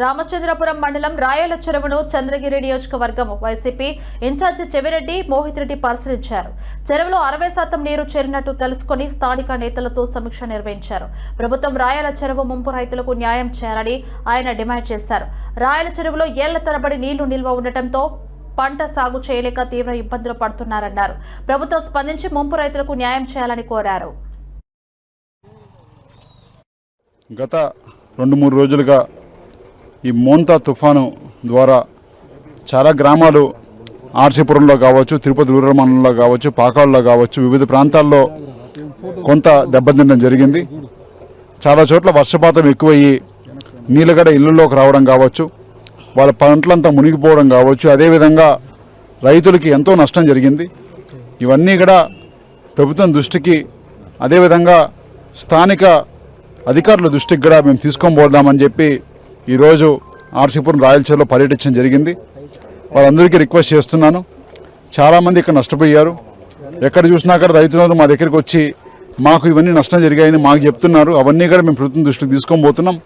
రామచంద్రపురం మండలం రాయల చెరువును చంద్రగిరి నియోజకవర్గం వైసీపీ ఇన్ఛార్జి చెవిరెడ్డి మోహిత్ రెడ్డి పరిశీలించారు. చెరువులో అరవై శాతం నీరు చేరినట్టు తెలుసుకుని స్థానిక నేతలతో సమీక్ష నిర్వహించారు. ప్రభుత్వం రాయల చెరువు ముంపు రైతులకు న్యాయం చేయాలని ఆయన డిమాండ్ చేశారు. రాయల చెరువులో ఏళ్ళ తరబడి నీళ్ళు నిల్వ ఉండటంతో పంట సాగు చేయలేక తీవ్ర ఇబ్బందులు పడుతున్నారన్నారు. ప్రభుత్వం స్పందించి ముంపు రైతులకు న్యాయం చేయాలని కోరారు. గత రెండు మూడు రోజులుగా ఈ మోంతా తుఫాను ద్వారా చాలా గ్రామాలు ఆర్సీపురంలో కావచ్చు తిరుపతి రూరల్ మండలంలో కావచ్చు పాకాల్లో కావచ్చు వివిధ ప్రాంతాల్లో కొంత దెబ్బతినడం జరిగింది. చాలా చోట్ల వర్షపాతం ఎక్కువయ్యి నీళ్ళగడ ఇళ్ళలోకి రావడం కావచ్చు వాళ్ళ పంటలంతా మునిగిపోవడం కావచ్చు అదేవిధంగా రైతులకి ఎంతో నష్టం జరిగింది. ఇవన్నీ కూడా ప్రభుత్వం దృష్టికి అదేవిధంగా స్థానిక అధికారుల దృష్టికి కూడా మేము తీసుకొని పోదామని చెప్పి ఈరోజు ఆర్సీపురం రాయలసీమలో పర్యటించడం జరిగింది. వాళ్ళందరికీ రిక్వెస్ట్ చేస్తున్నాను. చాలామంది ఇక్కడ నష్టపోయారు. ఎక్కడ చూసినా అక్కడ రైతులందరూ మా దగ్గరికి వచ్చి మాకు ఇవన్నీ నష్టం జరిగాయని మాకు చెప్తున్నారు. అవన్నీ కూడా మేము ప్రభుత్వం దృష్టికి తీసుకొని పోతున్నాం.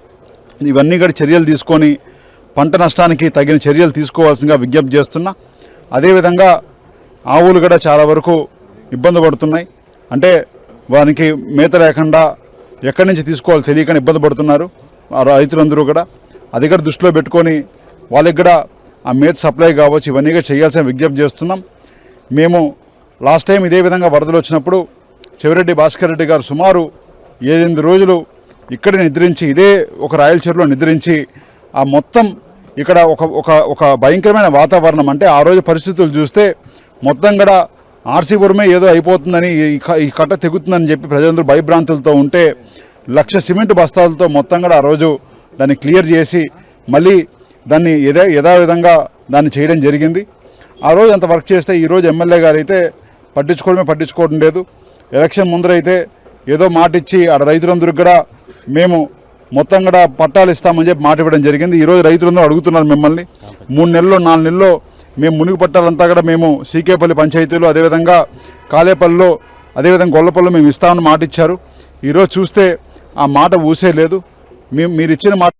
ఇవన్నీ కూడా చర్యలు తీసుకొని పంట నష్టానికి తగిన చర్యలు తీసుకోవాల్సిందిగా విజ్ఞప్తి చేస్తున్నా. అదేవిధంగా ఆవులు కూడా చాలా వరకు ఇబ్బంది పడుతున్నాయి. అంటే వానికి మేత లేకుండా ఎక్కడి నుంచి తీసుకోవాలో తెలియక ఇబ్బంది పడుతున్నారు. రైతులందరూ కూడా. అది కూడా దృష్టిలో పెట్టుకొని వాళ్ళకి కూడా ఆ మేత సప్లై కావచ్చు ఇవన్నీ కూడా చేయాల్సిన విజ్ఞప్తి చేస్తున్నాం. మేము లాస్ట్ టైం ఇదే విధంగా వరదలు వచ్చినప్పుడు చెవిరెడ్డి భాస్కర్ రెడ్డి గారు సుమారు ఏడెనిమిది రోజులు ఇక్కడ నిద్రించి ఇదే ఒక రాయలచీరలో నిద్రించి ఆ మొత్తం ఇక్కడ ఒక ఒక ఒక భయంకరమైన వాతావరణం అంటే ఆ రోజు పరిస్థితులు చూస్తే మొత్తం కూడా ఆర్సీపురమే ఏదో అయిపోతుందని ఈ ఈ కట్ట తెగుతుందని చెప్పి ప్రజలందరూ భయభ్రాంతులతో ఉంటే లక్ష సిమెంట్ బస్తాలతో మొత్తం కూడా ఆ రోజు దాన్ని క్లియర్ చేసి మళ్ళీ దాన్ని యథా యథావిధంగా దాన్ని చేయడం జరిగింది. ఆ రోజు అంత వర్క్ చేస్తే ఈరోజు ఎమ్మెల్యే గారు అయితే పట్టించుకోవడమే పట్టించుకోవడం లేదు. ఎలక్షన్ ముందరైతే ఏదో మాట ఇచ్చి ఆడ రైతులందరికీ కూడా మేము మొత్తం కూడా పట్టాలు ఇస్తామని చెప్పి మాట ఇవ్వడం జరిగింది. ఈరోజు రైతులందరూ అడుగుతున్నారు మిమ్మల్ని. మూడు నెలల్లో నాలుగు నెలల్లో మేము మునిగి పట్టాలంతా కూడా మేము సీకేపల్లి పంచాయతీలో అదేవిధంగా కాలేపల్లిలో అదేవిధంగా గొల్లపల్లిలో మేము ఇస్తామని మాట ఇచ్చారు ఈరోజు చూస్తే ఆ మాట ఊసే లేదు. మేము మీరు ఇచ్చిన మాట